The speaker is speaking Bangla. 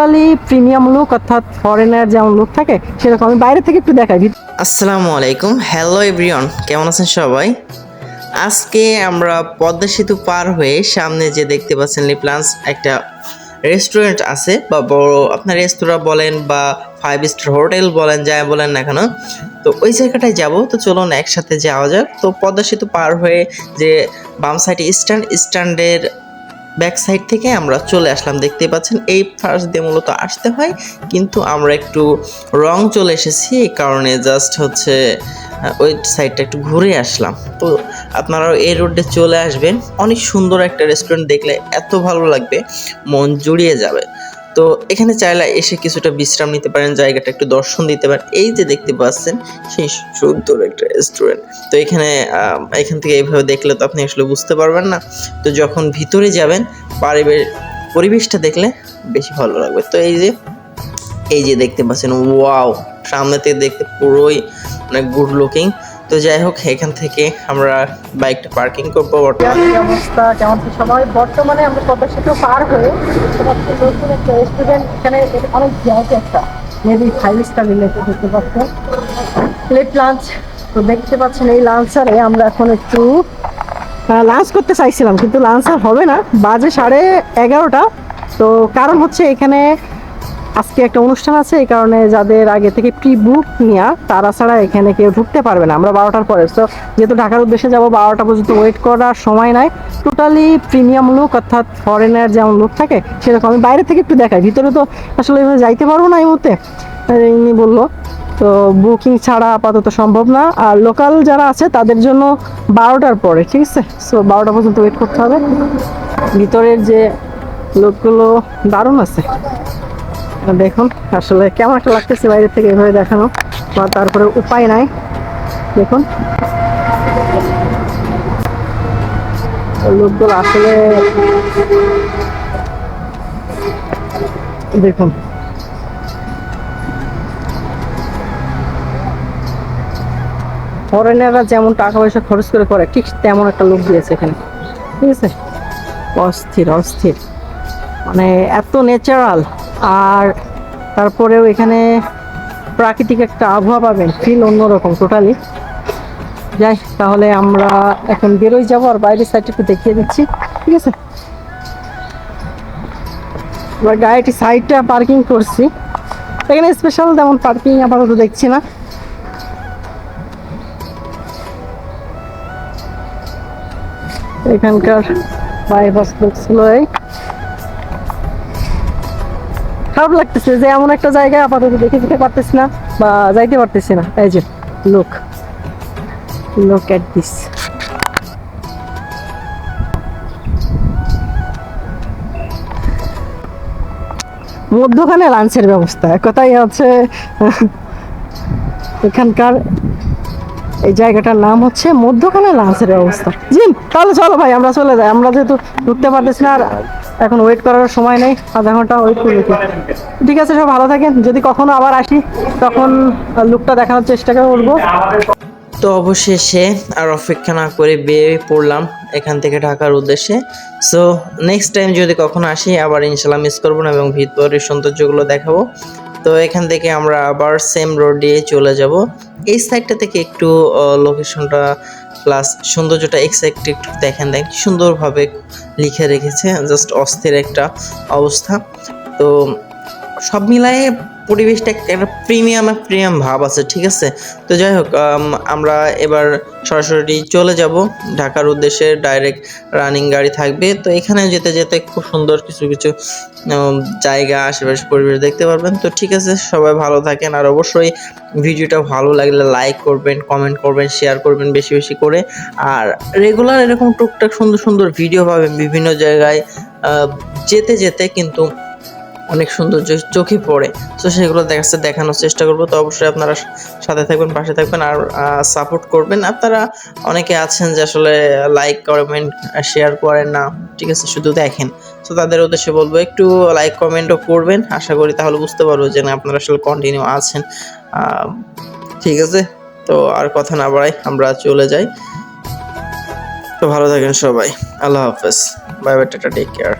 টোটালি প্রিমিয়াম লুক অর্থাৎ ফরেনার যেমন লুক থাকে, সেরকম আমি বাইরে থেকে একটু দেখাই। আসসালামু আলাইকুম। হ্যালো এভরিওয়ান কেমন আছেন সবাই? আজকে আমরা পদ্মা সেতু পার হয়ে সামনে যে দেখতে পাচ্ছেন লিপ্লান্স একটা রেস্টুরেন্ট আছে, বা বড় আপনার রেস্তোরাঁ বলেন বা ফাইভ স্টার হোটেল বলেন, যাই বলেন না কেন, তো ওই জায়গাটায় যাব। তো চলুন একসাথে যাওয়া যাক। তো পদ্মা সেতু পার হয়ে যে বাম সাইডে স্ট্যান্ড স্ট্যান্ডের ব্যাক সাইড থেকে আমরা চলে আসলাম। দেখতে পাচ্ছেন, এই ফার্স্ট দিয়ে মূলত আসতে হয়, কিন্তু আমরা একটু রং চলে এসেছি, এই কারণে জাস্ট হচ্ছে ওই সাইডটা একটু ঘুরে আসলাম। তো আপনারাও এই রোডে চলে আসবেন। অনেক সুন্দর একটা রেস্টুরেন্ট দেখলে এত ভালো লাগবে, মন জুড়িয়ে যাবে। তো এখানে চাইলে এসে কিছুটা বিশ্রাম নিতে পারেন, জায়গাটা একটু দর্শন দিতে পারেন। এই যে দেখতে পাচ্ছেন, সেই সুন্দর একটা রেস্টুরেন্ট তো এখানে এখান থেকে এইভাবে দেখলে তো আপনি আসলে বুঝতে পারবেন না। তো যখন ভিতরে যাবেন, পারিবের পরিবেশটা দেখলে বেশি ভালো লাগবে। তো এই যে এই যে দেখতে পাচ্ছেন, ওয়াও! সামনে থেকে দেখতে পুরোই মানে গুড লুকিং তো যাই হোক, এখান থেকে আমরা বাইকটা পার্কিং করব অবস্থা, কেমন সবাই? বর্তমানে আমরা পদ্মা সেতু পার হয়ে নতুন একটা রেস্টুরেন্ট এখানে অনেক জায়গা একটা মেবি ফাইভ স্টার রিলেটেড দেখতে পাচ্ছেন প্লেট লাঞ্চ তো দেখতে পাচ্ছেন এই লাঞ্চারে আমরা এখন একটু লাঞ্চ করতে চাইছিলাম, কিন্তু লাঞ্চ আর হবে না। বাজে সাড়ে এগারোটা। তো কারণ হচ্ছে এখানে আজকে একটা অনুষ্ঠান আছে, এই কারণে যাদের আগে থেকে প্রি বুক নেওয়া তারা ছাড়া এখানে কেউ ঢুকতে পারবে না। আমরা বারোটার পরে। তো যেহেতু ঢাকার উদ্দেশ্যে যাব, বারোটা পর্যন্ত ওয়েট করার সময় নাই। টোটালি প্রিমিয়াম লুক অর্থাৎ ফরেনার যেমন লুক থাকে, সেরকম আমি বাইরে থেকে একটু দেখাই। ভিতরে তো আসলে এভাবে যাইতে পারব না এই মুহূর্তে ইনি বলল। তো বুকিং ছাড়া আপাতত সম্ভব না। আর লোকাল যারা আছে, তাদের জন্য বারোটার পরে, ঠিক আছে? সো বারোটা পর্যন্ত ওয়েট করতে হবে। ভিতরের যে লোকগুলো দারুণ আছে। দেখুন, আসলে কেমন একটা লাগতেছে বাইরে থেকে এভাবে দেখানো, বা তারপরে উপায় নাই। দেখুন। লোকগুলো আসলে দেখুন। ফরেনাররা যেমন টাকা পয়সা খরচ করে করে, ঠিক তেমন একটা লোক দিয়েছে এখানে। ঠিক আছে? অস্থির অস্থির। মানে এত ন্যাচারাল আর তারপরেও এখানে প্রাকৃতিক একটা আবহাওয়া পাবেন ফিল অন্যরকম টোটালি যাই, তাহলে আমরা এখন বেরোই যাব, আর বাইরের সাইডটা একটু দেখিয়ে দিচ্ছি, ঠিক আছে? এবার গাড়িটি সাইডটা পার্কিং করছি। এখানে স্পেশাল তেমন পার্কিং আপাতত দেখছি না। এখানকার বাইপাস ছিল এই। খারাপ লাগতেছে যে এমন একটা জায়গায় আপাতত দেখে যেতে পারতেছি না বা যাইতে পারতেছি না। এই যে লোক লোক এট দিস মধ্যখানে লাঞ্চের ব্যবস্থা কথাই হচ্ছে, এখানকার এই জায়গাটার নাম হচ্ছে মধ্যখানে লাঞ্চের ব্যবস্থা। জিম, তাহলে চলো ভাই, আমরা চলে যাই, আমরা যেহেতু ঢুকতে পারতেছি না আর এখন ওয়েট করার সময় নেই, আধা ঘণ্টা ওয়েট করবে কি ঠিক আছে, সব ভালো থাকেন। যদি কখনো আবার আসি, তখন লুকটা দেখানোর চেষ্টা করব। তো অবশেষে আর অপেক্ষা না করে বেরিয়ে পড়লাম এখান থেকে ঢাকার উদ্দেশ্যে। সো নেক্সট টাইম যদি কখনো আসি, আবার ইনশাল্লাহ মিস করব না এবং ভিতরের সৌন্দর্যগুলো দেখাবো। তো এখান থেকে আমরা আবার সেম রোড দিয়ে চলে যাব। এই সাইডটা থেকে একটু লোকেশনটা প্লাস সৌন্দর্যটা এক্সাক্ট একটু দেখেন দেখ কি সুন্দরভাবে লিখে রেখেছে জাস্ট অস্থির একটা অবস্থা। তো সব মিলায়ে পরিবেশটা একটা প্রিমিয়াম এক প্রিমিয়াম ভাব আছে, ঠিক আছে? তো যাই হোক আমরা এবার সরাসরি চলে যাব। ঢাকার উদ্দেশ্যে ডাইরেক্ট রানিং গাড়ি থাকবে। তো এখানে যেতে যেতে খুব সুন্দর কিছু কিছু জায়গা, আশেপাশে পরিবেশ দেখতে পারবেন। তো ঠিক আছে, সবাই ভালো থাকেন। আর অবশ্যই ভিডিওটা ভালো লাগলে লাইক করবেন কমেন্ট করবেন শেয়ার করবেন বেশি বেশি করে। আর রেগুলার এরকম টুকটাক সুন্দর সুন্দর ভিডিও পাবেন বিভিন্ন জায়গায়। যেতে যেতে কিন্তু অনেক সুন্দর চোখে পড়ে। তো সেগুলো দেখাচ্ছে, দেখানোর চেষ্টা করব। তো অবশ্যই আপনারা সাথে থাকবেন, পাশে থাকবেন আর সাপোর্ট করবেন। আপনারা অনেকে আছেন যে আসলে লাইক কমেন্ট শেয়ার করেন না। ঠিক আছে, শুধু দেখেন। তো তাদের উদ্দেশ্যে বলব, একটু লাইক কমেন্টও করবেন। আশা করি তাহলে বুঝতে পারব যে না, আপনারা আসলে কন্টিনিউ আছেন। ঠিক আছে? তো আর কথা না বাড়াই, আমরা চলে যাই। তো ভালো থাকেন সবাই। আল্লাহ হাফেজ। Bye bye, tata take care